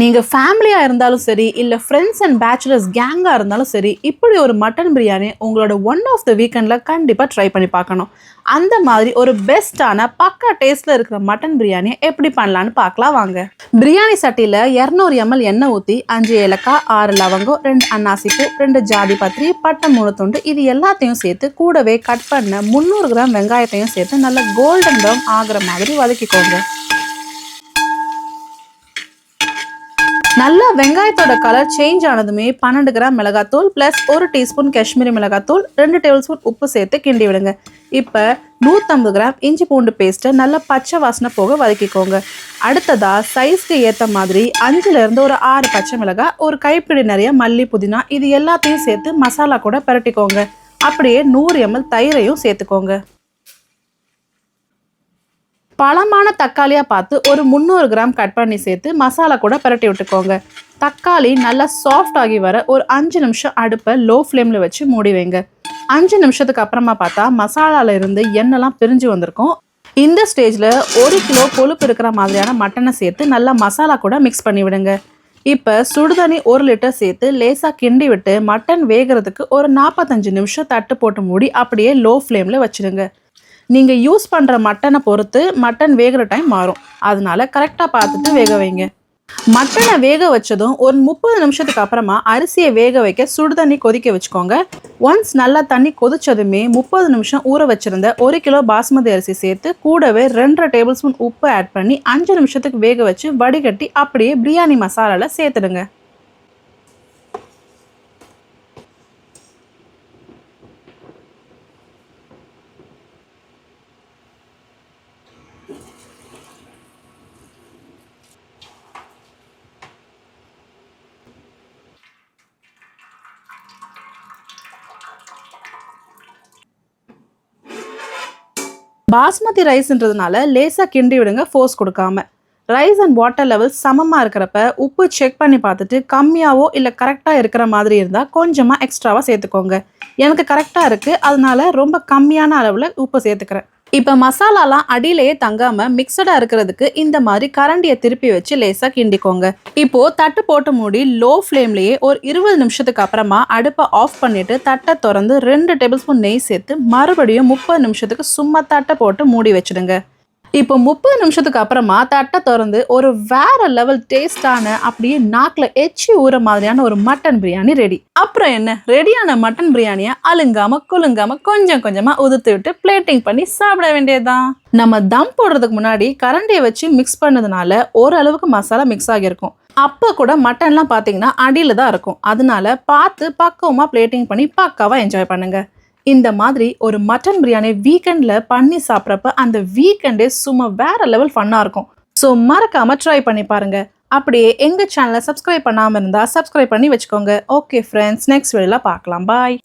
நீங்கள் ஃபேமிலியாக இருந்தாலும் சரி இல்லை ஃப்ரெண்ட்ஸ் அண்ட் பேச்சுலர்ஸ் கேங்காக இருந்தாலும் சரி இப்படி ஒரு மட்டன் பிரியாணி உங்களோட ஒன் ஆஃப் த வீக்கெண்டில் கண்டிப்பாக ட்ரை பண்ணி பார்க்கணும். அந்த மாதிரி ஒரு பெஸ்ட்டான பக்கா டேஸ்ட்டில் இருக்கிற மட்டன் பிரியாணியை எப்படி பண்ணலான்னு பார்க்கலாம் வாங்க. பிரியாணி சட்டியில் இரநூறு எம்எல் எண்ணெய் ஊற்றி அஞ்சு ஏலக்காய் ஆறு லவங்கம் ரெண்டு அன்னாசிப்பூ ரெண்டு ஜாதி பத்திரி பட்டை மூணு துண்டு இது எல்லாத்தையும் சேர்த்து கூடவே கட் பண்ண முந்நூறு கிராம் வெங்காயத்தையும் சேர்த்து நல்லா கோல்டன் ப்ரௌன் ஆகிற மாதிரி வதக்கிக்கோங்க. நல்லா வெங்காயத்தோட கலர் சேஞ்ச் ஆனதுமே பன்னெண்டு கிராம் மிளகாத்தூள் ப்ளஸ் ஒரு டீஸ்பூன் காஷ்மீரி மிளகாத்தூள் ரெண்டு டேபிள் ஸ்பூன் உப்பு சேர்த்து கிண்டி விடுங்க. இப்போ நூற்றம்பது கிராம் இஞ்சி பூண்டு பேஸ்ட்டை நல்லா பச்சை வாசனை போக வதக்கிக்கோங்க. அடுத்ததா சைஸ்க்கு ஏற்ற மாதிரி அஞ்சுலேருந்து ஒரு ஆறு பச்சை மிளகாய் ஒரு கைப்பிடி நிறைய மல்லி புதினா இது எல்லாத்தையும் சேர்த்து மசாலா கூட பரட்டிக்கோங்க. அப்படியே நூறு எம்எல் தயிரையும் சேர்த்துக்கோங்க. பழமான தக்காளியாக பார்த்து ஒரு முந்நூறு கிராம் கட் பண்ணி சேர்த்து மசாலா கூட பரட்டி விட்டுக்கோங்க. தக்காளி நல்லா சாஃப்ட் ஆகி வர ஒரு அஞ்சு நிமிஷம் அடுப்பை லோ ஃப்ளேமில் வச்சு மூடி வைங்க. அஞ்சு நிமிஷத்துக்கு அப்புறமா பார்த்தா மசாலாவில் இருந்து எண்ணெய்லாம் பிரிஞ்சு வந்திருக்கும். இந்த ஸ்டேஜில் ஒரு கிலோ கொழுப்பு இருக்கிற மாதிரியான மட்டனை சேர்த்து நல்லா மசாலா கூட மிக்ஸ் பண்ணி விடுங்க. இப்போ சுடுதண்ணி ஒரு லிட்டர் சேர்த்து லேசாக கிண்டி விட்டு மட்டன் வேகிறதுக்கு ஒரு நாற்பத்தஞ்சு நிமிஷம் தட்டு போட்டு மூடி அப்படியே லோ ஃப்ளேமில் வச்சிடுங்க நீங்கள் யூஸ் பண்ணுற மட்டனை பொறுத்து மட்டன் வேகிற டைம் மாறும். அதனால கரெக்டாக பார்த்துட்டு வேக வைங்க. மட்டனை வேக வச்சதும் ஒரு முப்பது நிமிஷத்துக்கு அப்புறமா அரிசியை வேக வைக்க சுடு தண்ணி கொதிக்க வச்சுக்கோங்க. ஒன்ஸ் நல்லா தண்ணி கொதிச்சதுமே முப்பது நிமிஷம் ஊற வச்சிருந்த ஒரு கிலோ பாஸ்மதி அரிசி சேர்த்து கூடவே ரெண்டரை டேபிள் ஸ்பூன் உப்பு ஆட் பண்ணி அஞ்சு நிமிஷத்துக்கு வேக வச்சு வடிகட்டி அப்படியே பிரியாணி மசாலாவில் சேர்த்துடுங்க. பாஸ்மதி ரைஸ்ன்றதுனால லேசாக கிண்டி விடுங்க ஃபோர்ஸ் கொடுக்காம. ரைஸ் அண்ட் வாட்டர் லெவல் சமமாக இருக்கிறப்ப உப்பு செக் பண்ணி பார்த்துட்டு கம்மியாவோ இல்லை கரெக்டாக இருக்கிற மாதிரி இருந்தால் கொஞ்சமாக எக்ஸ்ட்ராவாக சேர்த்துக்கோங்க. எனக்கு கரெக்டாக இருக்குது அதனால ரொம்ப கம்மியான அளவில் உப்பு சேர்த்துக்கிறேன். இப்போ மசாலாலாம் அடியிலேயே தங்காமல் மிக்சடாக இருக்கிறதுக்கு இந்த மாதிரி கரண்டியை திருப்பி வச்சு லேசாக கிண்டிக்கோங்க. இப்போ தட்டு போட்டு மூடி லோ ஃப்ளேம்லேயே ஒரு இருபது நிமிஷத்துக்கு அப்புறமா அடுப்பை ஆஃப் பண்ணிட்டு தட்டை திறந்து ரெண்டு டேபிள் ஸ்பூன் நெய் சேர்த்து மறுபடியும் முப்பது நிமிஷத்துக்கு சும்மா தட்டை போட்டு மூடி வச்சிடுங்க. இப்போ முப்பது நிமிஷத்துக்கு அப்புறமா தட்டை திறந்து ஒரு வேற லெவல் டேஸ்டான அப்படியே நாக்கில் எச்சி ஊற மாதிரியான ஒரு மட்டன் பிரியாணி ரெடி அப்புறம் என்ன? ரெடியான மட்டன் பிரியாணியை அழுங்காம குலுங்காம கொஞ்சம் கொஞ்சமாக உதுத்து விட்டு பிளேட்டிங் பண்ணி சாப்பிட வேண்டியதுதான். நம்ம தம் போடுறதுக்கு முன்னாடி கரண்டியை வச்சு மிக்ஸ் பண்ணதுனால ஓரளவுக்கு மசாலா மிக்ஸ் ஆகியிருக்கும். அப்போ கூட மட்டன்லாம் பார்த்தீங்கன்னா அடியில் தான் இருக்கும். அதனால பார்த்து பக்குவமாக பிளேட்டிங் பண்ணி பக்காவாக என்ஜாய் பண்ணுங்கள் இந்த மாதிரி ஒரு மட்டன் பிரியாணி வீக்கெண்டில் பண்ணி சாப்பிட்றப்ப அந்த வீக்கெண்டே சும்மா வேற லெவல் ஃபன்னாக இருக்கும். ஸோ மறக்காமல் ட்ரை பண்ணி பாருங்கள் அப்படியே எங்கள் சேனலை சப்ஸ்கிரைப் பண்ணாமல் இருந்தால் சப்ஸ்கிரைப் பண்ணி வச்சுக்கோங்க. ஓகே ஃப்ரெண்ட்ஸ் நெக்ஸ்ட் வீடியோவில் பார்க்கலாம். பாய்